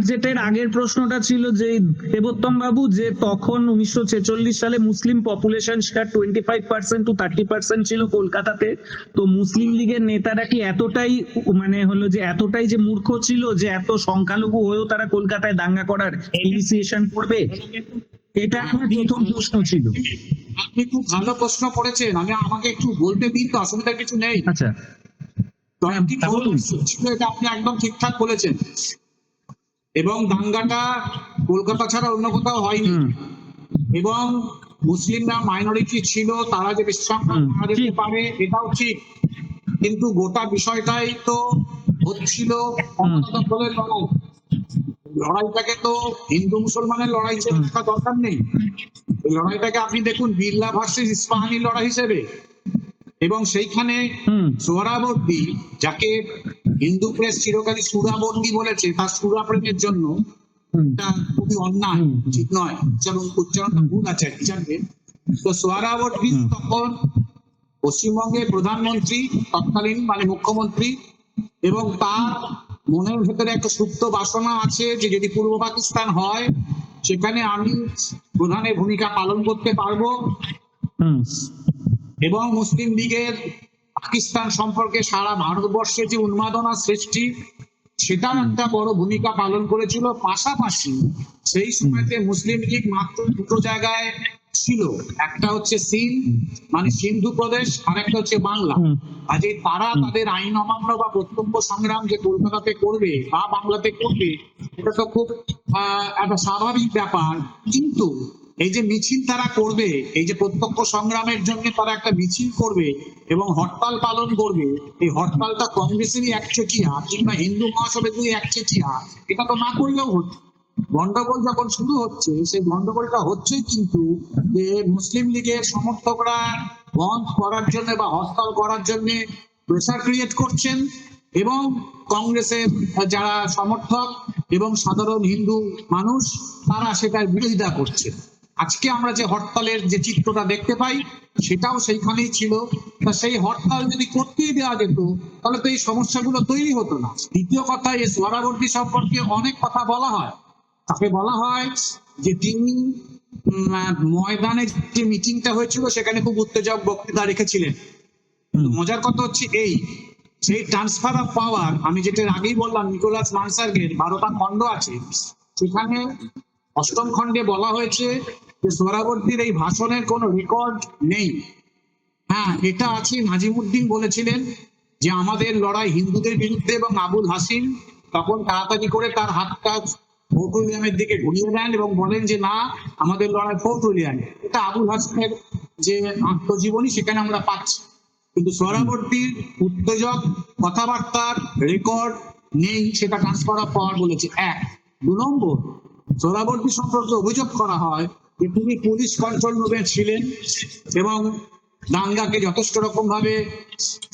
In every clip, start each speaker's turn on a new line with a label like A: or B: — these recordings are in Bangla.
A: যেটা আগের প্রশ্নটা ছিল যে দেবোত্তম বাবু যে তখন উনিশশো ছেচল্লিশ সালে মুসলিম পপুলেশন সেটা twenty five percent to thirty percent ছিল কলকাতাতে। তো মুসলিম লীগের নেতারা কি এতটাই মানে হলো যে এতটাই যে মূর্খ ছিল যে এত সংখ্যালঘু হয়েও তারা কলকাতায় দাঙ্গা করার ইনিশিয়েশন করবে? এটা আমার প্রথম প্রশ্ন ছিল।
B: আপনি খুব ভালো প্রশ্ন করেছেন। আমি আমাকে একটু বলতে দিন তো অসুবিধা কিছু নেই।
A: আচ্ছা।
B: আপনি একদম ঠিকঠাক বলেছেন। এবং দাঙ্গাটা কলকাতা ছাড়া অন্য কোথাও হয়নি। এবং মুসলিমরা মাইনরিটি ছিল তারা যে যেতে পারে এটাও ঠিক। কিন্তু গোটা বিষয়টাই তো হচ্ছিল ক্ষমতা লড়াই। লড়াইটাকে তো হিন্দু মুসলমানের লড়াই হিসেবে দেখা দরকার নেই। এই লড়াইটাকে আপনি দেখুন বিল্লা ভার্সেস ইস্পাহানি লড়াই হিসেবে। এবং সেইখানে সোহরাবর্দী যাকে হিন্দু প্রেস চিরকালই সুরাবর্দী বলেছে তার সুরা প্রেমের জন্য এটা খুবই অন্যায়। ঠিক নয়। উচ্চারণ উচ্চারণটা ভুল আছে জানবেন তো সোহরাবর্দী তখন পশ্চিমবঙ্গের প্রধানমন্ত্রী তৎকালীন মানে মুখ্যমন্ত্রী এবং তার মনের ভেতরে একটা সুপ্ত বাসনা আছে যে যদি পূর্ব পাকিস্তান হয় সেখানে আমি প্রধানের ভূমিকা পালন করতে পারব। এবং মুসলিম লীগের পাকিস্তান সম্পর্কে সারা ভারতবর্ষে যে উন্মাদনা সৃষ্টি সেটা একটা বড় ভূমিকা পালন করেছিল। পাশাপাশি সেই সময়তে মুসলিম লীগ মাত্র দুটো জায়গায় ছিল। একটা হচ্ছে সিন মানে সিন্ধু প্রদেশ আর একটা হচ্ছে বাংলা।
A: হুম।
B: কাজে তারা তাদের আইন অমান্য বা প্রত্যক্ষ সংগ্রাম যে কলকাতাতে করবে বা বাংলাতে করবে এটা তো খুব আহ, একটা স্বাভাবিক ব্যাপার। কিন্তু এই যে মিছিল তারা করবে, এই যে প্রত্যক্ষ সংগ্রামের জন্য তারা একটা মিছিল করবে এবং হরতাল পালন করবে, এই হরতালটা কংগ্রেসেরই একচেটিয়া কিংবা হিন্দু মহাসভেরই একচেটিয়া এটা তো না করলেও হতো। গন্ডগোল যখন শুরু হচ্ছে, সেই গন্ডগোলটা হচ্ছে কিন্তু যে মুসলিম লীগের সমর্থকরা বন্ধ করার জন্য বা হরতাল করার জন্য প্রেসার ক্রিয়েট করছেন এবং কংগ্রেসের যারা সমর্থক এবং সাধারণ হিন্দু মানুষ, তারা সেটার বিরোধিতা করছে আজকে আমরা যে হরতালের যে চিত্রটা দেখতে পাই সেটাও সেইখানেই ছিল। তা সেই হরতাল যদি করতেই দেওয়া যেত তাহলে তো এই সমস্যাগুলো তৈরি হতো না। দ্বিতীয় কথা এই সোহরাবর্তী সম্পর্কে অনেক কথা বলা হয়। তাকে বলা হয় যে তিনি ময়দানে যে মিটিংটা হয়েছিল সেখানে খুব উত্তেজক বক্তৃতা রেখেছিলেন। মজার কথা হচ্ছে এই সেই ট্রান্সফার অফ পাওয়ার আমি যেটা আগেই বললাম নিকোলাস মানসার্গের বারোটা খণ্ড আছে সেখানে অষ্টম খণ্ডে বলা হয়েছে যে সোহরাবর্তীর এই ভাষণের কোনো রেকর্ড নেই। হ্যাঁ এটা আছে, নাজিমুদ্দিন বলেছিলেন যে আমাদের লড়াই হিন্দুদের বিরুদ্ধে এবং আবুল হাসিম তখন তাড়াতাড়ি করে তার হাতটা ফোর্ট উইলিয়ামের দিকে ঘুরিয়ে দেন এবং বলেন যে, না, আমাদের লড়াই ফোর্ট উইলিয়াম এটা আবুল হাসিমের যে আত্মজীবনী, সেখানে আমরা পাচ্ছি। কিন্তু সোহরাবর্তীর উত্তেজক কথাবার্তার রেকর্ড নেই, সেটা ট্রান্সফার অফ পাওয়ার বলেছে। এক, দু নম্বর সোহরাবর্তী সম্পর্কে অভিযোগ করা হয় তিনি পুলিশ কন্ট্রোল রুমে ছিলেন এবং দাঙ্গাকে যথেষ্ট রকম ভাবে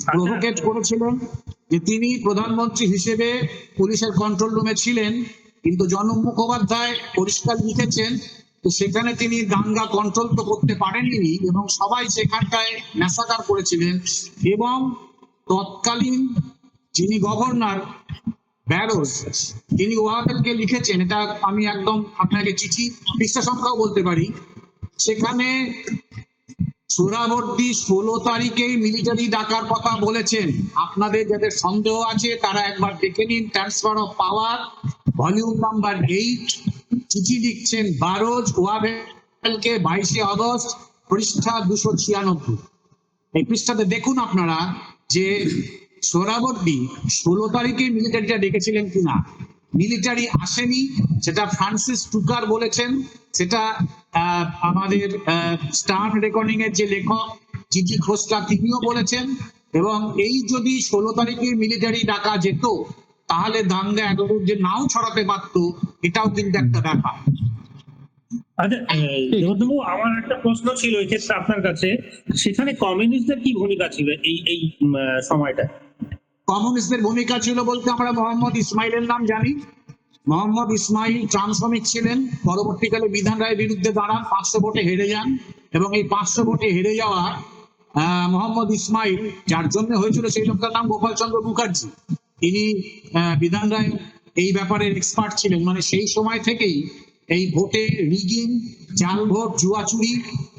B: প্রভোকেট করেছিলেন যে তিনি প্রধানমন্ত্রী হিসেবে পুলিশের কন্ট্রোল রুমে ছিলেন, কিন্তু জনম মুখোপাধ্যায় পরিষ্কার লিখেছেন তো সেখানে তিনি দাঙ্গা কন্ট্রোল তো করতে পারেননি এবং সবাই সেখানটায় ম্যাসাকার করেছিলেন এবং তৎকালীন যিনি গভর্নর ব্যারোস তিনি ওয়াবেলকে লিখেছেন, এটা আমি একদম আপনাকে চিঠি, পৃষ্ঠা সংখ্যাও বলতে পারি। সেখানে সোহরাবর্তী ষোলো তারিখেই মিলিটারি ডাকার কথা বলেছেন। আপনাদের যাদের সন্দেহ আছে, তারা একবার দেখে নিন। Transfer of power volume number eight চিঠি লিখছেন বারোজ ওয়াবেলকে বাইশে আগস্ট, পৃষ্ঠা দুশো ছিয়ানব্বই। এই পৃষ্ঠাতে দেখুন আপনারা যে সোহরাবর্দী ষোলো তারিখে মিলিটারিটা ডেকেছিলেন কিনা? মিলিটারি আসেনি সেটা ফ্রান্সিস টুকার বলেছেন সেটা আহ, আমাদের স্টার্ট রেকর্ডিং এর যে লেখক জিজি খোসলা তিনিও বলেছেন এবং এই যদি ষোলো তারিখে মিলিটারি ডাকা যেত তাহলে দাঙ্গা এতদূর যে নাও ছড়াতে পারতো এটাও কিন্তু একটা ব্যাপার।
C: আচ্ছা আমার একটা প্রশ্ন ছিল এই ক্ষেত্রে আপনার কাছে সেখানে কমিউনিস্টদের কি ভূমিকা ছিল এই এই সময়টা
B: কমিউনিস্টদের ভূমিকা ছিল বলতে আমরা মোহাম্মদ ইসমাইলের নাম জানি। মোহাম্মদ ইসমাইল শ্রমিক ছিলেন, পরবর্তীকালে বিধান রায়ের বিরুদ্ধে দাঁড়ান, পাঁচশো ভোটে হেরে যান এবং এই পাঁচশো ভোটে হেরে যাওয়া মোহাম্মদ ইসমাইল যার জন্য হয়েছিল সেই লোকটার নাম গোপাল চন্দ্র মুখার্জি। তিনি বিধান রায় এই ব্যাপারে এক্সপার্ট ছিলেন। মানে সেই সময় থেকেই এই ভোটে রিগিং জাল ভোট জুয়াচুরি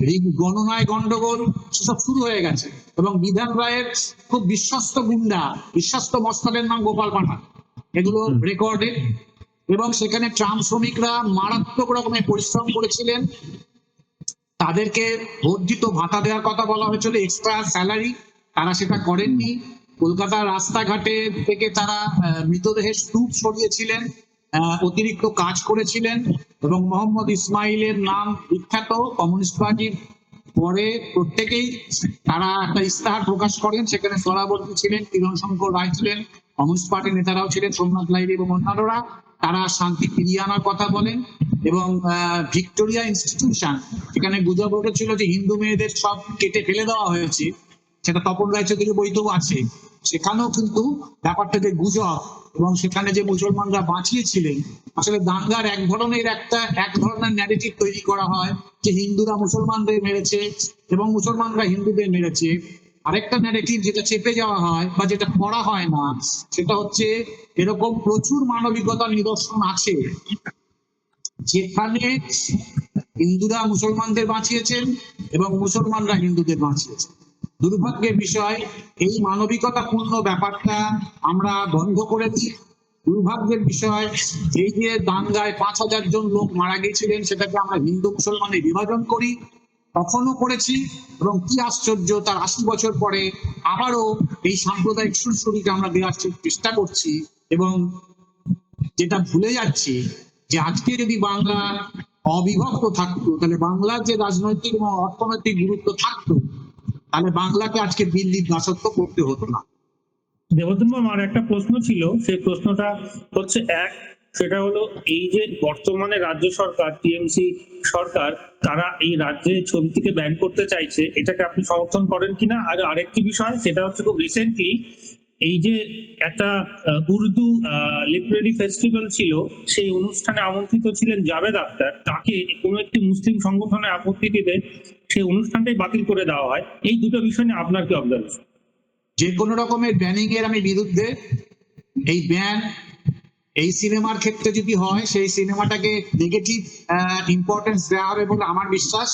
B: রিগ গণনায় গন্ডগোল সেসব শুরু হয়ে গেছে। এবং বিধান রায়ের খুব বিশ্বস্ত গুন্ডা বিশ্বস্ত মস্তকের নাম গোপাল পাঠা এগুলো রেকর্ডে এবং সেখানে ট্রাম শ্রমিকরা মারাত্মক রকমের পরিশ্রম করেছিলেন। তাদেরকে বর্ধিত ভাতা দেওয়ার কথা বলা হয়েছিল এক্সট্রা স্যালারি তারা সেটা করেননি। কলকাতার রাস্তাঘাটে থেকে তারা মৃতদেহের স্তূপ সরিয়েছিলেন। অতিরিক্ত কাজ করেছিলেন এবং মোহাম্মদ ইসমাইলের নাম বিখ্যাত কমিউনিস্ট পার্টির পরে প্রত্যেকেই তারা একটা ইস্তাহার প্রকাশ করেন। সেখানে সরাবর্তী ছিলেন কিরণ শঙ্কর রায় ছিলেন, কমিউনিস্ট পার্টির নেতারাও ছিলেন, সোমনাথ লাইরি এবং অন্যান্যরা। তারা শান্তি ফিরিয়ে আনার কথা বলেন এবং ভিক্টোরিয়া ইনস্টিটিউশন সেখানে গুজব উঠেছিল যে হিন্দু মেয়েদের সব কেটে ফেলে দেওয়া হয়েছে, সেটা তপন রায়চৌধুরী বইতেও আছে। সেখানেও কিন্তু ব্যাপারটা যে গুজব এবং সেখানে যে মুসলমানরা বাঁচিয়েছিলেন, আসলে দাঙ্গার এক ধরনের একটা, এক ধরনের ন্যারেটিভ তৈরি করা হয় যে হিন্দুরা মুসলমানদের মেরেছে এবং মুসলমানরা হিন্দুদের মেরেছে। আরেকটা ন্যারেটিভ যেটা চেপে যাওয়া হয় বা যেটা করা হয় না, সেটা হচ্ছে এরকম প্রচুর মানবিকতার নিদর্শন আছে, যেখানে হিন্দুরা মুসলমানদের বাঁচিয়েছেন এবং মুসলমানরা হিন্দুদের বাঁচিয়েছেন। দুর্ভাগ্যের বিষয়, এই মানবিকতাপূর্ণ ব্যাপারটা আমরা বন্ধ করেছি। দুর্ভাগ্যের বিষয়, এই যে দাঙ্গায় পাঁচ হাজার জন লোক মারা গিয়েছিলেন, সেটাকে আমরা হিন্দু মুসলমানের বিভাজন করি, তখনও করেছি এবং কি আশ্চর্য, তার আশি বছর পরে আবারও এই সাম্প্রদায়িক সুরসুরিকে আমরা দেওয়ার চেষ্টা করছি এবং যেটা ভুলে যাচ্ছি যে আজকে যদি বাংলা অবিভক্ত থাকতো, তাহলে বাংলার যে রাজনৈতিক এবং অর্থনৈতিক গুরুত্ব থাকতো তাহলে বাংলাকে আজকে দিল্লির দাসত্ব করতে হতো না।
C: দেবতম্ব আমার একটা প্রশ্ন ছিল, সেই প্রশ্নটা হচ্ছে এক, সেটা হলো এই যে বর্তমানে রাজ্য সরকার, টিএমসি সরকার, তারা এই রাজ্যে ছবিটিকে ব্যান করতে চাইছে, এটাকে আপনি সমর্থন করেন কিনা? আর আরেকটি বিষয়, সেটা হচ্ছে খুব রিসেন্টলি এই যে একটা উর্দু লিটারেরি ফেস্টিভ্যাল ছিল, সেই অনুষ্ঠানে আমন্ত্রিত ছিলেন জাভেদ আখতার। তাকে কোনো একটি মুসলিম সংগঠনের আপত্তিতে সেই অনুষ্ঠানটাই বাতিল করে দেওয়া হয়। এই দুটো বিষয় নিয়ে আপনার কি অবজারভেশন
B: যে কোনো রকমের ব্যানিং এর আমি বিরুদ্ধে এই ব্যান এই সিনেমার ক্ষেত্রে যদি হয়, সেই সিনেমাটাকে নেগেটিভ ইম্পর্টেন্স দেওয়া হবে বলে আমার বিশ্বাস।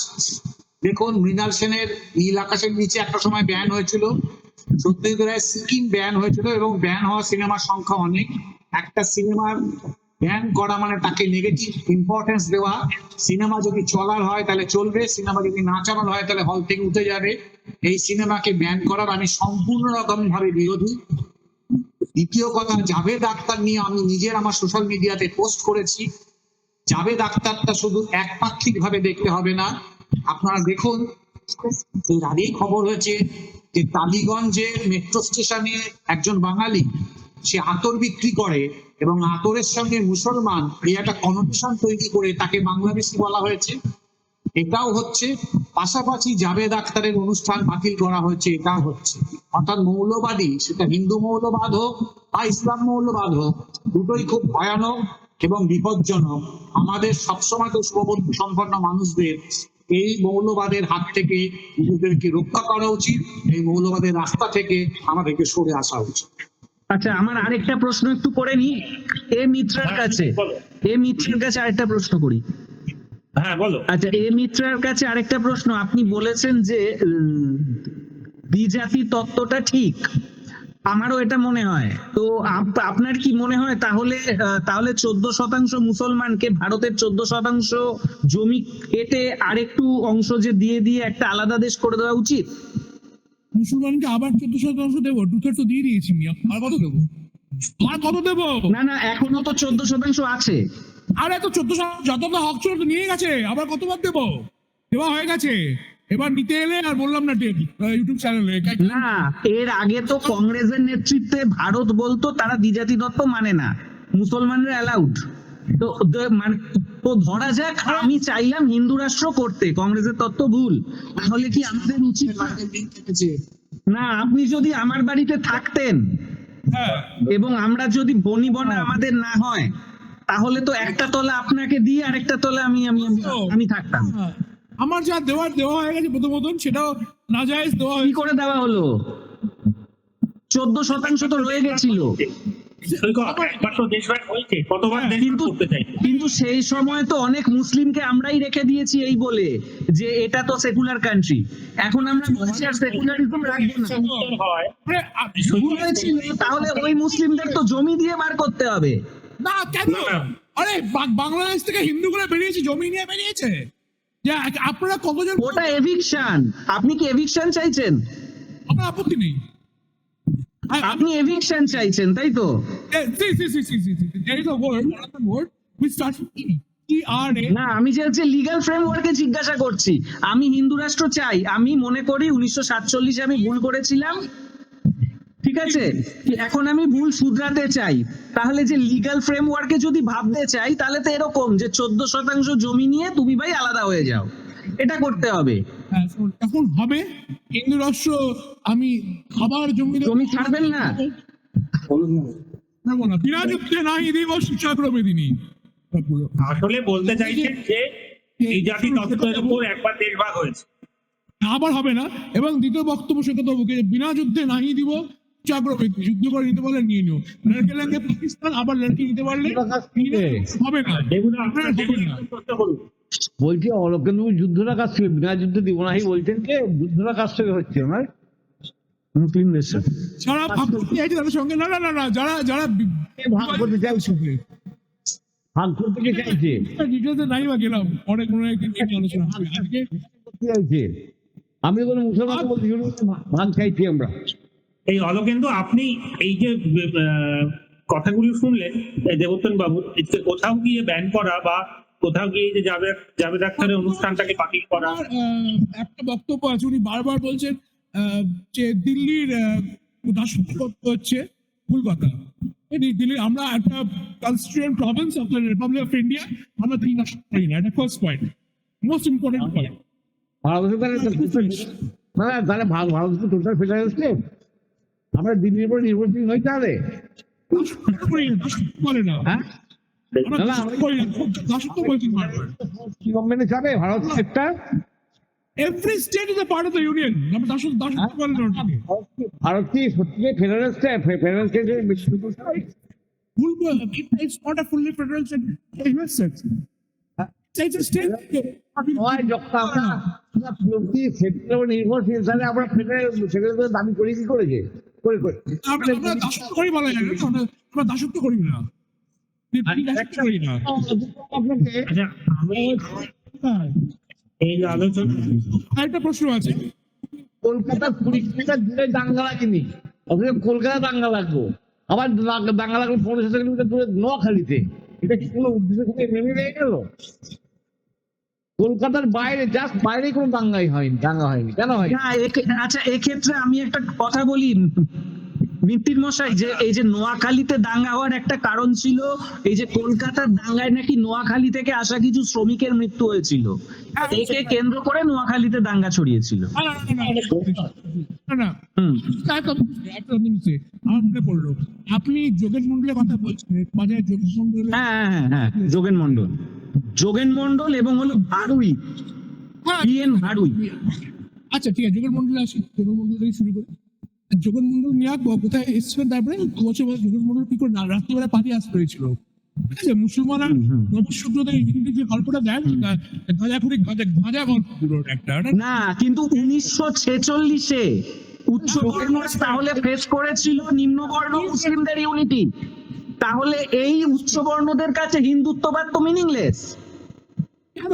B: দেখুন, মৃণাল সেনের নীল আকাশের নিচে একটা সময় ব্যান হয়েছিল। সত্যজিৎ সিকিম ব্যান হয়েছিল এবং ব্যান হওয়া সিনেমার সংখ্যা অনেক। একটা সিনেমার ব্যান করা মানে তাকে নেগেটিভ ইম্পর্টেন্স দেওয়া। সিনেমা যদি চলার হয় তাহলে চলবে সিনেমা যদি না চালার হয় তাহলে হল থেকে উঠে যাবে। এই সিনেমাকে ব্যান করার আমি সম্পূর্ণ রকম ভাবে বিরোধী। দ্বিতীয় কথা, জাভেদ আক্তার নিয়ে আমি নিজের আমার সোশ্যাল মিডিয়াতে পোস্ট করেছি। জাভেদ আক্তারটা শুধু একপাক্ষিক ভাবে দেখতে হবে না। আপনারা দেখুন আগেই খবর হয়েছে যে টালিগঞ্জে মেট্রো স্টেশনে একজন বাঙালি, সে আতর বিক্রি করে এবং আতরের সঙ্গে মুসলমান এই একটা কনোটেশন তৈরি করে তাকে বাংলাদেশি বলা হয়েছে। এটাও হচ্ছে, পাশাপাশি জাভেদ আখতারের অনুষ্ঠান বাতিল করা হয়েছে, এটাও হচ্ছে। অর্থাৎ মৌলবাদী, সেটা হিন্দু মৌলবাদ হোক বা ইসলাম মৌলবাদ হোক, দুটোই খুব ভয়ানক এবং বিপজ্জনক। আমাদের সবসময় তো শুভবুদ্ধি সম্পন্ন মানুষদের এই মৌলবাদের হাত থেকে নিজেদেরকে রক্ষা করা উচিত এই মৌলবাদের রাস্তা থেকে আমাদেরকে সরে আসা উচিত।
A: আচ্ছা আমার আরেকটা প্রশ্ন একটু করে নি এ মিত্রার কাছে এ মিত্রের কাছে আরেকটা প্রশ্ন করি।
C: হ্যাঁ বলো।
A: আচ্ছা এ মিত্রার কাছে আরেকটা প্রশ্ন। আপনি বলেছেন যে উম, দ্বিজাতি তত্ত্বটা ঠিক। আমারও এটা মনে হয়। তো আপনার কি মনে হয় তাহলে তাহলে চোদ্দ শতাংশ মুসলমানকে ভারতের চোদ্দ শতাংশ জমি কেটে আরেকটু অংশ যে দিয়ে দিয়ে একটা আলাদা দেশ করে দেওয়া উচিত?
D: মুসলমানকে আবার চোদ্দ শতাংশ দেবো? টু থার্ড তো দিয়ে দিয়েছি আর কত দেবো? আর কত দেবো?
A: না না এখনও তো চোদ্দ শতাংশ আছে।
D: আর এত চোদ্দ শতাংশ যত হক তো নিয়ে গেছে। আবার কতবার দেবো? দেওয়া হয়ে গেছে। এবার নিতে এলে আর বললাম না ইউটিউব চ্যানেলে
A: না এর আগে তো কংগ্রেসের নেতৃত্বে ভারত বলতো তারা দ্বিজাতি তত্ত্ব মানে না। মুসলমানরা অ্যালাউড তো মানে তো ধরা যাক আমি চাইলাম হিন্দু রাষ্ট্র করতে কংগ্রেসের তত্ত্ব ভুল। তাহলে কি আমাদের উচিত না? আপনি যদি আমার বাড়িতে থাকতেন
D: হ্যাঁ।
A: এবং আমরা যদি বনি বনা আমাদের না হয় তাহলে তো একটা তলা আপনাকে দিয়ে আরেকটা তলা আমি আমি আমি- আমি থাকতাম।
D: হ্যাঁ। আমার যা দেওয়ার দেওয়া হয়ে গেছে প্রথমত সেটাও নাজায়েজ দেওয়া
A: কি করে দেওয়া হলো? চোদ্দ শতাংশ তো রয়ে গেছিল।
C: দেশ
A: কিন্তু
C: করতে চাই।
A: কিন্তু সেই সময় তো অনেক মুসলিমকে আমরাই রেখে দিয়েছি এই বলে যে এটা তো সেকুলার কান্ট্রি এখন আমরা বলছি আর সেকুলারিজম রাখব না।
C: হয়
A: তাহলে ওই মুসলিমদের তো জমি দিয়ে বার করতে হবে।
D: না কেন। আরে বাংলাদেশ থেকে হিন্দু হিন্দুগুলো বেরিয়েছে জমি নিয়ে বেরিয়েছে। যে আপনারা কতজন
A: ওটা এভিকশন আপনি কি এভিকশন চাইছেন?
D: আমার আপত্তি নেই। I-
A: আপনি এভিকশন চাইছেন তাই তো?
D: E.
A: না আমি যে হচ্ছে লিগাল ফ্রেমওয়ার্কে জিজ্ঞাসা করছি আমি হিন্দু রাষ্ট্র চাই আমি মনে করি উনিশশো সাতচল্লিশে আমি ভুল করেছিলাম ঠিক আছে? এখন আমি ভুল শুধরাতে চাই? তাহলে যে লিগাল ফ্রেমওয়ার্কে যদি ভাবতে চাই তাহলে তো এরকম যে চোদ্দ শতাংশ জমি নিয়ে তুমি ভাই আলাদা হয়ে যাও। এটা করতে হবে।
D: হ্যাঁ, এখন হবে। হিন্দু রাষ্ট্র আমি আবার জমি
A: জমি ছাড়বেন না?
C: আসলে বলতে চাইছেন যে এই তত্ত্বের উপর একবার হয়েছে।
D: আবার হবে না। এবং দ্বিতীয় বক্তব্য সে কথা বিনা যুদ্ধে নাই দিব যুদ্ধ করে নিতে পারলে নিয়ে নিও। লড়কে লড়কে পাকিস্তান আবার লড়কে নিতে পারলে হবে না।
C: আপনার
D: না।
E: বলছি যুদ্ধটা কাছ থেকে বিনা যুদ্ধ দিব না বলছেন কে যুদ্ধটা কাছ থেকে হচ্ছে
A: সাথে।
D: যারা ভাবতে তাদের সঙ্গে না না না না যারা যারা
E: ভাগ করতে চাইছে? ভাগ করতে কে চাইছে?
D: ডিটেলসে নাই বা গেলাম। অনেক মনে হয় নিয়ে আলোচনা হবে। আজকে
E: আমি কোনো মুসলমান বলছি ভাগ চাইছি আমরা।
C: এই অলোকেন্দু আপনি এই যে আহ, কথাগুলো শুনলেন দেবোত্তম বাবু কোথাও গিয়ে ব্যান করা বা কোথাও গিয়ে যে জাভেদ জাভেদ আখতারের অনুষ্ঠানটাকে বাতিল করা।
D: আহ, একটা বক্তব্য আছে উনি বারবার বলছেন আহ, যে দিল্লির আহ, দাসত্ব হচ্ছে ভুল কথা এই দিল্লি আমরা একটা constituent province of the republic of India আমরা দিল্লি দাসত্ব করি না এটা first point most important point
E: ভারতের তাহলে ভারত তো টোটাল ফেডারেল স্টেট আমরা দিল্লির উপর নির্ভরশীল নই তাহলে।
D: দাসত্ব না দাসত্ব করে না
E: হ্যাঁ Bharat
D: every state is a part of the union আমরা।
E: ভারত কি সত্যি ফেডারেল স্টেট ফেডারেল নির্ভরশীল? দাবি করি কি করেছে করে করে
D: আমরা আমরা দাসত্ব করি বলা যায় না আমরা আমরা দাসত্ব করি না। আমরা দাসত্ব করি না।
E: আপনাকে
C: আমি। এই যে আলোচনা
D: আরেকটা প্রশ্ন আছে।
E: কলকাতার কুড়ি কিলোমিটার দূরে দাঙ্গা লাগেনি। অথচ কলকাতা দাঙ্গা লাগবো। আবার দাঙ্গা- লাগল পনেরোশো কিলোমিটার দূরে নোয়াখালীতে। এটা কি কোনো উদ্দেশ্য থেকে নেমে গেল? কলকাতার বাইরে জাস্ট বাইরে কোনো দাঙ্গাই হয়নি, দাঙ্গা হয়নি, কেন হয়
A: আচ্ছা এক্ষেত্রে আমি একটা কথা বলি। মিত্তির মশাই যে এই যে নোয়াখালীতে দাঙ্গা হওয়ার একটা কারণ ছিল এই যে কলকাতার দাঙ্গায় নাকি নোয়াখালী থেকে আসা কিছু শ্রমিকের মৃত্যু হয়েছিল একে কেন্দ্র করে নোয়াখালীতে দাঙ্গা ছড়িয়েছিল
D: মনে আপনি যোগেন মন্ডলের কথা বলছেন মানে
A: হ্যাঁ হ্যাঁ হ্যাঁ হ্যাঁ যোগেন মন্ডল যোগেন মন্ডল এবং হলো ভারুই
D: হ্যাঁ,
A: বিএন ভারুই
D: আচ্ছা ঠিক আছে যোগেন মন্ডল আসি যোগেন মন্ডল থেকে শুরু করি যোগেন মন্ডল আসব কোথায় এসেছিলেন তারপরে? বছর পরে যোগেন মন্ডল কি করে রাত্রিবেলা পার্টি আসতে হয়েছিল ঠিক আছে মুসলমান আর। যে গল্পটা গাঁজা গাঁজা একটা
A: না কিন্তু উনিশশো ছেচল্লিশে উচ্চ বর্ণ তাহলে ফেস করেছিল নিম্নবর্ণ মুসলিমদের ইউনিটি তাহলে এই উচ্চবর্ণদের কাছে হিন্দুত্ববাদ তো মিনিংলেস
D: কেন?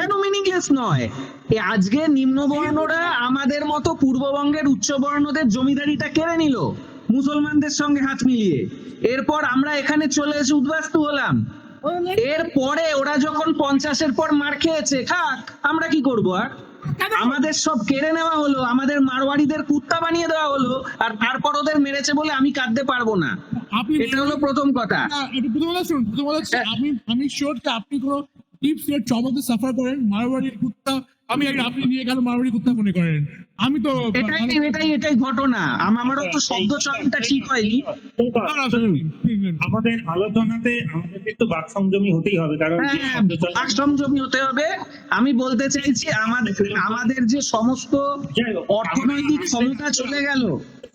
A: কেন মিনিংলেস নয়? আজকে নিম্নবর্ণরা আমাদের মতো পূর্ববঙ্গের উচ্চবর্ণদের জমিদারিটা কেড়ে নিল মুসলমানদের সঙ্গে হাত মিলিয়ে। এরপর আমরা এখানে চলে এসে উদ্বাস্তু হলাম। এরপরে ওরা যখন পঞ্চাশের পর মার খেয়েছে খাক আমরা কি করব আর? আমাদের সব কেড়ে নেওয়া হলো আমাদের মারওয়াড়িদের কুত্তা বানিয়ে দেওয়া হলো আর তারপর ওদের মেরেছে বলে আমি কাঁদতে পারব না।
D: আপনি
A: এটা হলো প্রথম কথা।
D: হচ্ছে, আমি আমি শিওর আপনি কোনো স্টেট ট্রমাতে সাফার করেন মারবাড়ির কুত্তা আমি আপনি নিয়ে গেল মারবাড়ি কুত্তা মনে করেন। আমি তো
A: এটাই এটাই এটাই ঘটনা। আমারও তো শব্দ চয়নটা ঠিক হয়নি।
C: আমাদের আলোচনাতে আমাদের একটু বাক সংযমী হতেই হবে কারণ
A: হ্যাঁ,
C: শব্দ চয়ন-
A: বাক সংযমী হতে হবে। আমি বলতে চাইছি আমাদের আমাদের যে সমস্ত অর্থনৈতিক ক্ষমতা চলে গেল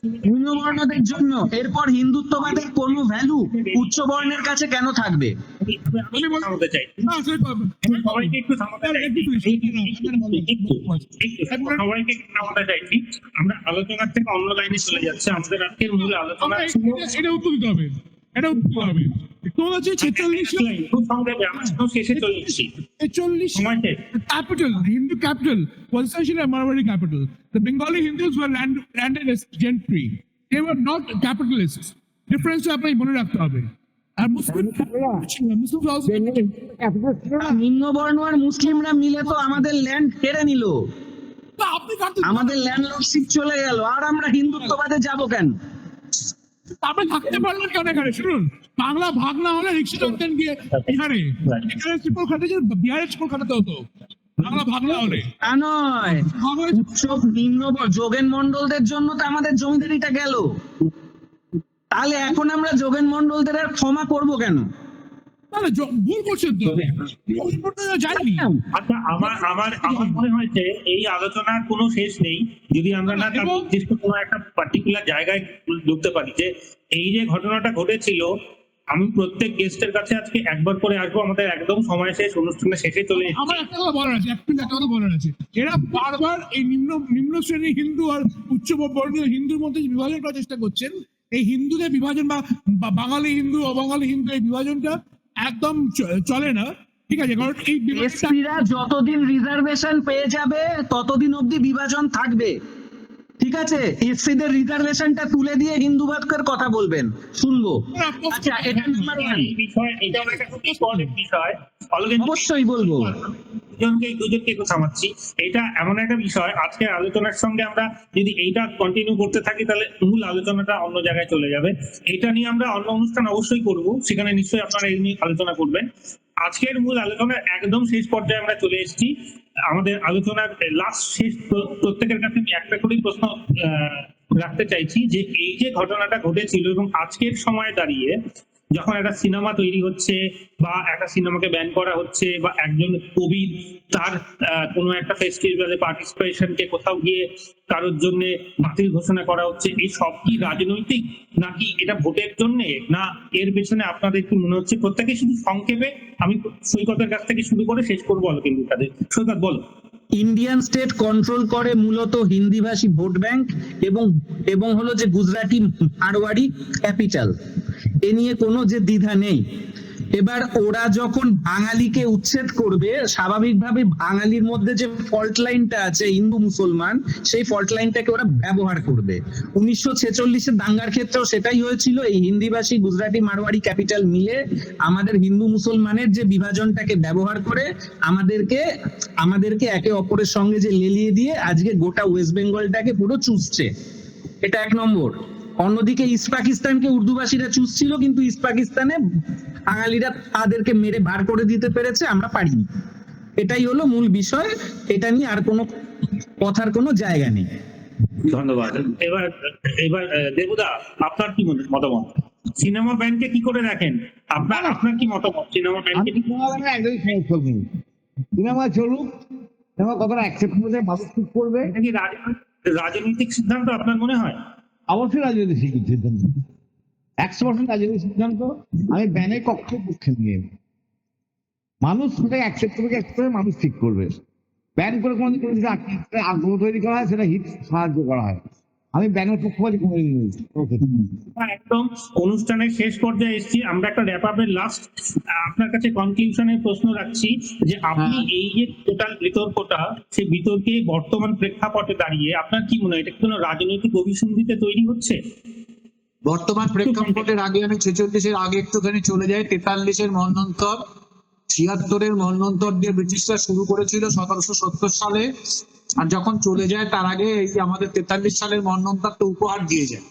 A: নিম্নবর্ণদের জন্য এরপর হিন্দুত্ববাদের কোনো ভ্যালু উচ্চ বর্ণের কাছে কেন থাকবে?
C: আমি চাই। আমি সবাইকে একটু থামাতে
D: একটু, একটু,
C: সবাইকে একটু থামাতে চাইছি। আমরা আলোচনার থেকে অন্য লাইনে চলে যাচ্ছে। আমাদের আজকের মূল আলোচনা
D: এটা- এটা উত্তর দিতে হবে। এটা উত্তর হবে। তোমার হচ্ছে ছেচল্লিশ ছেচল্লিশ Hindu capital, was essentially a Marwari capital. The Bengali Hindus were land, landed as gentry. They were not capitalists. মনে রাখতে হবে। আর মুসলিম
A: নিম্নবর্ণ আর মুসলিমরা মিলে তো আমাদের ল্যান্ড কেড়ে নিল। আমাদের ল্যান্ডলর্ডশিপ চলে গেল। আর আমরা হিন্দুত্ববাদে যাব কেন?
D: আপনি থাকতে পারলেন কেন এখানে? শুনুন বাংলা ভাগ না হলে রিক্সা টানতেন গিয়ে বিহারে এখানে ট্রিপল খাটাচ্ছে বিহারে ট্রিপল খাটাতে হতো। বাংলা ভাগ না হলে।
A: তা নয়। সব নিম্ন যোগেন মন্ডলদের জন্য তো আমাদের জমিদারিটা গেল। তাহলে এখন আমরা যোগেন মন্ডলদের আর ক্ষমা করব কেন?
D: ভুল করছেন তো।
C: আচ্ছা আমার আমার আমার মনে হয়েছে এই আলোচনার কোনো শেষ নেই। যদি আমরা না নির্দিষ্ট কোনো একটা পার্টিকুলার জায়গায় ঢুকতে পারি যে এই যে ঘটনাটা ঘটেছিল আমি প্রত্যেক গেস্টের কাছে আজকে একবার করে আসব। আমাদের একদম সময় শেষ অনুষ্ঠানের শেষে চলে
D: আমার একটা কথা বলার আছে একটা কথা বলার আছে। এরা বারবার এই নিম্ন নিম্ন শ্রেণির হিন্দু আর উচ্চ বর্ণীয় হিন্দুর মধ্যে বিভাজন করার চেষ্টা করছেন এই হিন্দুদের বিভাজন বা বা বাঙালি হিন্দু অবাঙালি হিন্দু এই বিভাজনটা একদম চলে না। ঠিক আছে, কারণ এই
A: যতদিন রিজার্ভেশন পেয়ে যাবে, ততদিন অবধি বিভাজন থাকবে। ঠিক আছে? এসসিদের রিজার্ভেশনটা তুলে দিয়ে হিন্দুবাদকের কথা বলবেন। শুনব। আচ্ছা এটা নাম্বার ওয়ান
C: বিষয়
A: অবশ্যই বলব।
C: দুজনকে দুজনকে থামাচ্ছি এটা এমন একটা বিষয় আজকের আলোচনার সঙ্গে আমরা যদি এইটা কন্টিনিউ করতে থাকি, তাহলে মূল আলোচনাটা অন্য জায়গায় চলে যাবে। এটা নিয়ে আমরা অন্য অনুষ্ঠান অবশ্যই করব, সেখানে নিশ্চয়ই আপনারা এই নিয়ে আলোচনা করবেন। আজকের মূল আলোচনার একদম শেষ পর্যায়ে আমরা চলে এসেছি। আমাদের আলোচনার লাস্ট শেষ প্র- প্রত্যেকের কাছে আমি একটা করেই প্রশ্ন রাখতে চাইছি যে এই যে ঘটনাটা ঘটেছিল এবং আজকের সময় দাঁড়িয়ে যখন একটা সিনেমা তৈরি হচ্ছে বা একটা সিনেমাকে ব্যান করা হচ্ছে বা একজন কবি তার কোনো একটা ফেস্টিভ্যালে পার্টিসিপেশনকে কোথাও গিয়ে কারোর জন্য বাতিল ঘোষণা করা হচ্ছে, এই সব কি রাজনৈতিক নাকি এটা ভোটের জন্য? না, এর পেছনে আপনাদের কি মনে হচ্ছে? প্রত্যেকে শুধু সংক্ষেপে আমি সৈকতের কাছ থেকে শুরু করে শেষ করব আলোকেন্দ্র তাদের সৈকত, বলো।
A: ইন্ডিয়ান স্টেট কন্ট্রোল করে মূলত হিন্দিভাষী ভোট ব্যাংক এবং এবং হলো যে গুজরাটি মারওয়াড়ি ক্যাপিটাল এ নিয়ে কোনো যে দ্বিধা নেই। এবার ওরা যখন বাঙালিকে উচ্ছেদ করবে, স্বাভাবিকভাবে বাঙালির মধ্যে যে ফল্ট লাইনটা আছে হিন্দু মুসলমান, সেই ফল্ট লাইনটাকে ওরা ব্যবহার করবে। উনিশশো ছেচল্লিশে দাঙ্গার ক্ষেত্রেও সেটাই হয়েছিল। এই হিন্দিভাষী, গুজরাটি মারোয়ারি ক্যাপিটাল মিলে আমাদের হিন্দু মুসলমানের যে বিভাজনটাকে ব্যবহার করে, আমাদেরকে আমাদেরকে একে অপরের সঙ্গে যে লেলিয়ে দিয়ে আজকে গোটা ওয়েস্ট বেঙ্গলটাকে পুরো চুষছে। এটা এক নম্বর। অন্যদিকে ইস্ট পাকিস্তানকে উর্দুভাষীরা চুষছিল কিন্তু ইস্ট পাকিস্তানে বাঙালিরা তাদেরকে মেরে বার করে দিতে পেরেছে আমরা পারিনি। এটাই হলো মূল বিষয় এটা নিয়ে আর কোনো কথার কোনো জায়গা নেই।
C: ধন্যবাদ। এবার এবার আহ, দেবুদা আপনার কি মনে- মতামত? সিনেমা ব্যাংকে কি করে দেখেন? আপনার আপনার কি মতামত? সিনেমা
E: সিনেমা একদমই সমর্থক নই সিনেমা চলুক সিনেমা কতটা অ্যাকসেপ্ট করবে মানুষ ঠিক করবে।
C: এটা কি রাজনৈতিক সিদ্ধান্ত আপনার মনে হয়?
E: অবশ্যই রাজনৈতিক সিদ্ধান্ত একশো পার্সেন্ট রাজনৈতিক সিদ্ধান্ত, আমি ব্যানে কক্ষ পক্ষে নিয়ে মানুষ সেটাকে অ্যাকসেপ্ট করবে অ্যাকসেপ্ট করে মানুষ ঠিক করবে। ব্যান করে কোনো আগ্রহ তৈরি করা হয়, সেটা হিট সাহায্য করা হয়। আমি ব্যানার পক্ষপাতি
C: আমরা একদম অনুষ্ঠানের শেষ পর্যায়ে এসেছি। আমরা একটা র্যাপ আপের লাস্ট আপনার কাছে কনক্লুশনের প্রশ্ন রাখছি যে আপনি
E: হ্যাঁ।
C: এই যে টোটাল বিতর্কটা সেই বিতর্কে বর্তমান প্রেক্ষাপটে দাঁড়িয়ে আপনার কি মনে হয়? এটা কি কোনো রাজনৈতিক অভিসন্ধিতে তৈরি হচ্ছে?
B: বর্তমান প্রেক্ষাপটের আগে আমি ছেচল্লিশের আগে একটুখানি চলে যাই তেতাল্লিশের মন্বন্তর ছিয়াত্তরের মন্বন্তর দিয়ে ব্রিটিশরা শুরু করেছিল সতেরোশো সত্তর সালে। আর যখন চলে যায়, তার আগে এই আমাদের তেতাল্লিশ সালের মন্বন্তরটা উপহার দিয়ে যায়।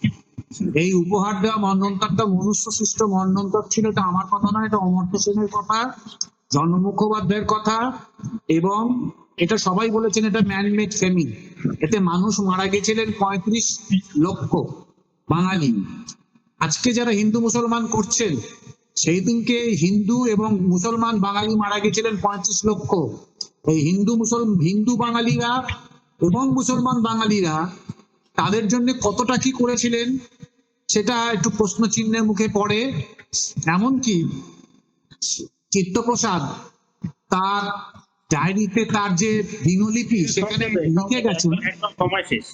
B: এই উপহার দেওয়া মন্বন্তরটা মনুষ্য সৃষ্ট মন্বন্তর ছিল, এটা আমার কথা নয়, এটা অমর্ত্য সেনের কথা জন মুখোপাধ্যায়ের কথা, এবং এটা সবাই বলেছেন এটা ম্যানমেড ফেমিন এতে মানুষ মারা গেছিলেন পঁয়ত্রিশ লক্ষ বাঙালি। আজকে যারা হিন্দু মুসলমান করছেন সেই দিনকে হিন্দু এবং মুসলমান বাঙালি মারা গেছিলেন পঁয়ত্রিশ লক্ষ। এই হিন্দু মুসলমান হিন্দু বাঙালিরা এবং মুসলমান বাঙালিরা তাদের জন্য কতটা কি করেছিলেন সেটা একটু প্রশ্ন চিহ্নের মুখে পড়ে। এমনকি চিত্তপ্রসাদ তার ডায়েরিতে তার যে দিনলিপি সেখানে লিখে গেছেন।
C: শেষ।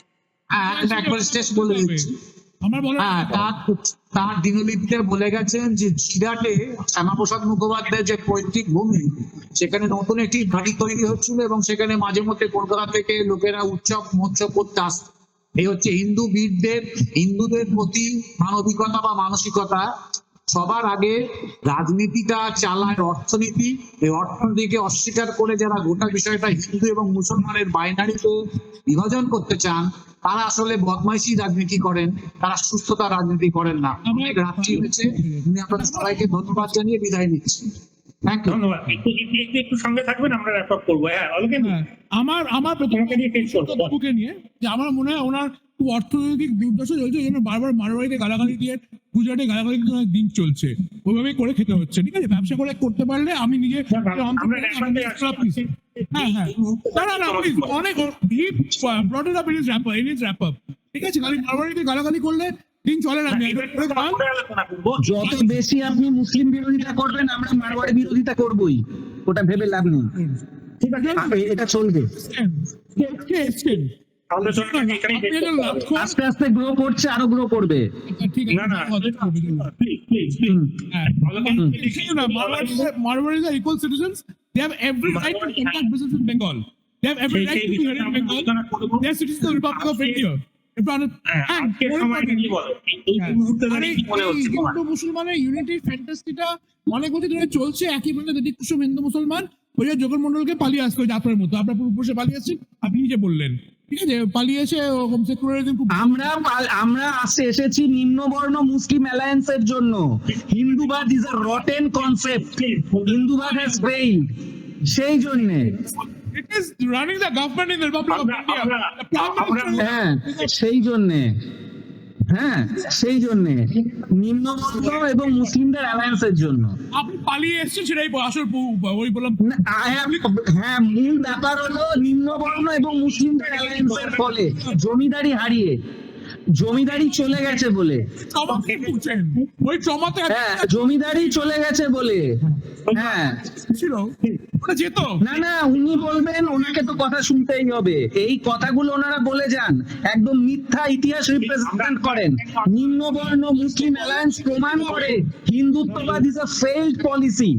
B: হ্যাঁ একবার শেষ বলে দিচ্ছি।
D: আমার
B: হ্যাঁ তার তার দিনলিপিতে বলে গেছেন যে জিরাটে শ্যামাপ্রসাদ মুখোপাধ্যায়ের যে পৈতৃক ভূমি সেখানে নতুন একটি ঘাঁটি তৈরি হচ্ছিল এবং সেখানে মাঝে মধ্যে কলকাতা থেকে লোকেরা উৎসব মহোৎসব করতে আসত এই হচ্ছে হিন্দু বীরদের হিন্দুদের প্রতি মানবিকতা বা মানসিকতা। সবার আগে রাজনীতিটা চালায় অর্থনীতি এই অর্থনীতিকে অস্বীকার করে যারা গোটা বিষয়টা হিন্দু এবং মুসলমানের বাইনারিতে বিভাজন করতে চান তারা আসলে বদমাইশি রাজনীতি করেন তারা সুস্থতা রাজনীতি করেন না। অনেক রাত্রি হয়েছে আমি আপনাদের সবাইকে ধন্যবাদ জানিয়ে বিদায় নিচ্ছি।
C: ধন্যবাদ একটু সঙ্গে থাকবেন আমরা র্যাপ আপ করব। হ্যাঁ
D: হ্যাঁ, আমার আমার
C: প্রথম নিয়ে
D: যে আমার মনে হয় ওনার খুব অর্থনৈতিক দুর্দশা চলছে এই জন্য বারবার মারবাড়িতে গালাগালি দিয়ে গুজরাটে গালাগালি দিয়ে দিন চলছে। ওইভাবেই করে খেতে হচ্ছে ঠিক আছে? ব্যবসা করে করতে পারলে আমি নিজে হ্যাঁ হ্যাঁ। না না না অনেক brought up in is wrap in is wrap up ঠিক আছে? খালি মারবাড়িতে গালাগালি করলে দিন চলে না
A: যত বেশি আপনি মুসলিম বিরোধিতা করবেন আমরা মারওয়াড়ি বিরোধিতা করবই। ওটা ভেবে লাভ নেই।
C: ঠিক আছে?
A: এটা চলবে।
D: কে এসছেন
C: আলোচনাটা এখানেই শেষ
D: আপনি এটা
C: করতে
D: লাভ
C: হবে।
D: করুন।
A: আস্তে আস্তে গ্রো করছে আরও গ্রো করবে।
D: আরে মুসলমানের ইউনিটি ফ্যান্টাসিটা অনেক বছর ধরে চলছে একই কুসুম হিন্দু মুসলমান ওই যে জগন মন্ডলকে পালিয়ে আসতে হয়েছে আপনার মতো আপনার পূর্বপুরুষে পালিয়ে আসছেন আপনি নিজে বললেন। ঠিক আছে পালিয়ে এসে হোম সেকুলারিজম
A: আমরা আমরা আসে এসেছি নিম্নবর্ণ মুসলিম অ্যালায়েন্স এর জন্য। হিন্দুবাদ ইজ আ রটেন কনসেপ্ট হিন্দুবাদ হ্যাজ ফেইল্ড সেই জন্যে।
C: আমরা-
D: Minister-
A: হ্যাঁ সেই জন্যে। হ্যাঁ সেই জন্যে। নিম্নবর্ণ এবং মুসলিমদের অ্যালায়েন্স এর জন্য।
D: আপনি পালিয়ে এসেছেন সেটাই আসল ওই বললাম
A: হ্যাঁ মূল ব্যাপার হলো নিম্নবর্ণ এবং মুসলিমদের অ্যালায়েন্স এর ফলে জমিদারি হারিয়ে জমিদারি চলে গেছে বলে।
D: ওই
A: হ্যাঁ জমিদারি চলে গেছে বলে। হ্যাঁ।
D: ছিল? ওটা যেত?
A: না না উনি বলবেন ওনাকে তো কথা শুনতেই হবে। এই কথাগুলো ওনারা বলে যান। একদম মিথ্যা ইতিহাস রিপ্রেজেন্ট করেন। নিম্নবর্ণ মুসলিম অ্যালায়েন্স প্রমাণ করে হিন্দুত্ববাদ ইজ আ ফেইল্ড পলিসি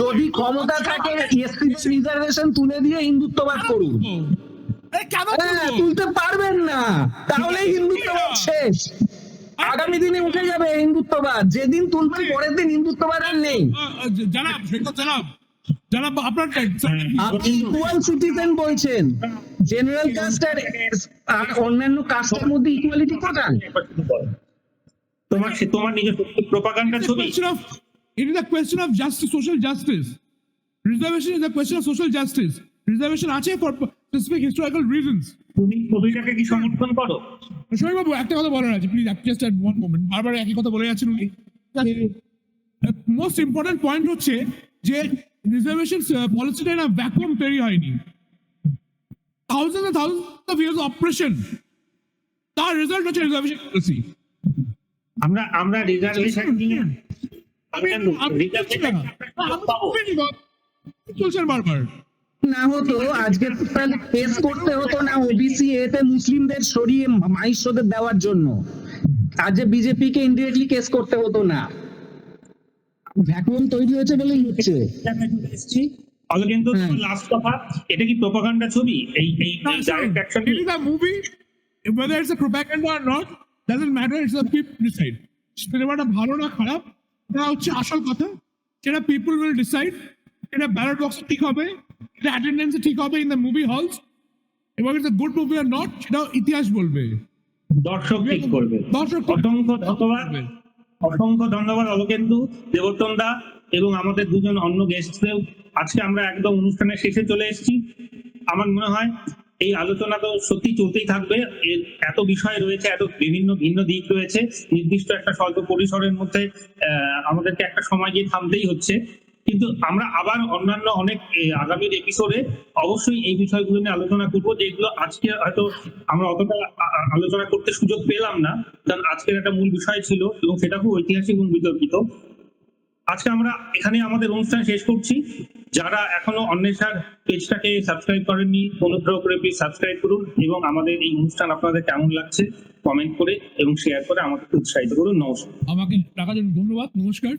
A: যদি ক্ষমতা থাকে এসসি রিজার্ভেশন তুলে দিয়ে হিন্দুত্ববাদ করুন? তুলতে পারবেন না। তাহলে হিন্দুত্ববাদ শেষ। আগামী দিনে উঠে যাবে হিন্দুত্ববাদ যেদিন তুলবেন পরের দিন হিন্দুত্ববাদ আর নেই
D: জানাব জানাব জানাব আপনার
A: আপনি ইকুয়াল সিটিজেন বলছেন জেনারেল কাস্ট আর আর অন্যান্য কাস্টের মধ্যে ইকুয়ালিটি কোথায়।
C: তোমার তোমার নিজের প্রপাগান্ডা ছবি
D: question of it is a question of justice, social justice. Reservation is a question of social justice. Reservation আছে for specific historical reasons.
C: তুমি ছবিটাকে কি সমর্থন করো
D: শোয় বাবু একটা কথা বলার আছে please just at one moment বারবার একই কথা বলে যাচ্ছেন উনি মোস্ট ইম্পর্টেন্ট পয়েন্ট হচ্ছে যে রিজার্ভেশন পলিসিটা না ভ্যাকুয়াম তৈরি হয়নি thousand thousand of years operation তার রেজাল্ট হচ্ছে রিজার্ভেশন পলিসি
C: আমরা আমরা রিজার্ভেশন নিয়ে
D: আমি আমি বলছি না। আমি বলিনি বাবা। চলছেন বারবার
A: না হতো আজকে তাহলে কেস করতে হতো না ওবিসি এতে মুসলিমদের সরিয়ে মাইশোদের দেওয়ার জন্য। আজ যে বিজেপি কে ইনডিরেক্টলি কেস করতে হতো না। ভ্যাকুয়াম তৈরি হয়েছে বলেই হচ্ছে।
C: কিন্তু
A: হ্যাঁ।
C: লাস্ট কথা এটা কি প্রপাগান্ডা ছবি? এই এই direct action
D: is a movie, whether it's a propaganda or not, doesn't matter, it's a people decide. সিনেমাটা ভালো না খারাপ এটা হচ্ছে আসল কথা। সেটা পিপল উইল ডিসাইড এটা ব্যালট বক্স ঠিক হবে। এটা অ্যাটেন্ডেন্স ঠিক হবে ইন দ্য মুভি হলস এবং it's good movie or not সেটাও ইতিহাস বলবে।
C: দর্শক ঠিক করবে।
D: দর্শক
C: অসংখ্য ধন্যবাদ। অসংখ্য ধন্যবাদ অলোকেন্দু দেবর্তন দা এবং আমাদের দুজন অন্য গেস্টদেরও আজকে আমরা একদম অনুষ্ঠানের শেষে চলে এসেছি। আমার মনে হয় এই আলোচনা তো সত্যি চলতেই থাকবে। এর এত বিষয় রয়েছে এত বিভিন্ন ভিন্ন দিক রয়েছে। নির্দিষ্ট একটা স্বল্প পরিসরের মধ্যে আহ, আমাদেরকে একটা সময় গিয়ে থামতেই হচ্ছে। কিন্তু আমরা আবার অন্যান্য অনেক আগামীর এপিসোডে অবশ্যই এই বিষয়গুলো নিয়ে আলোচনা করব, যেগুলো আজকে হয়তো আমরা অতটা আলোচনা করতে সুযোগ পেলাম না, কারণ আজকের একটা মূল বিষয় ছিল এবং সেটা খুব ঐতিহাসিক এবং বিতর্কিত। আজকে আমরা এখানে আমাদের অনুষ্ঠান শেষ করছি। যারা এখনও অন্বেষার পেজটাকে সাবস্ক্রাইব করেননি, অনুগ্রহ করে প্লিজ সাবস্ক্রাইব করুন এবং আমাদের এই অনুষ্ঠান আপনাদের কেমন লাগছে কমেন্ট করে এবং শেয়ার করে আমাদেরকে উৎসাহিত করুন। নমস্কার।
D: আমাকে টাকার জন্য ধন্যবাদ, নমস্কার।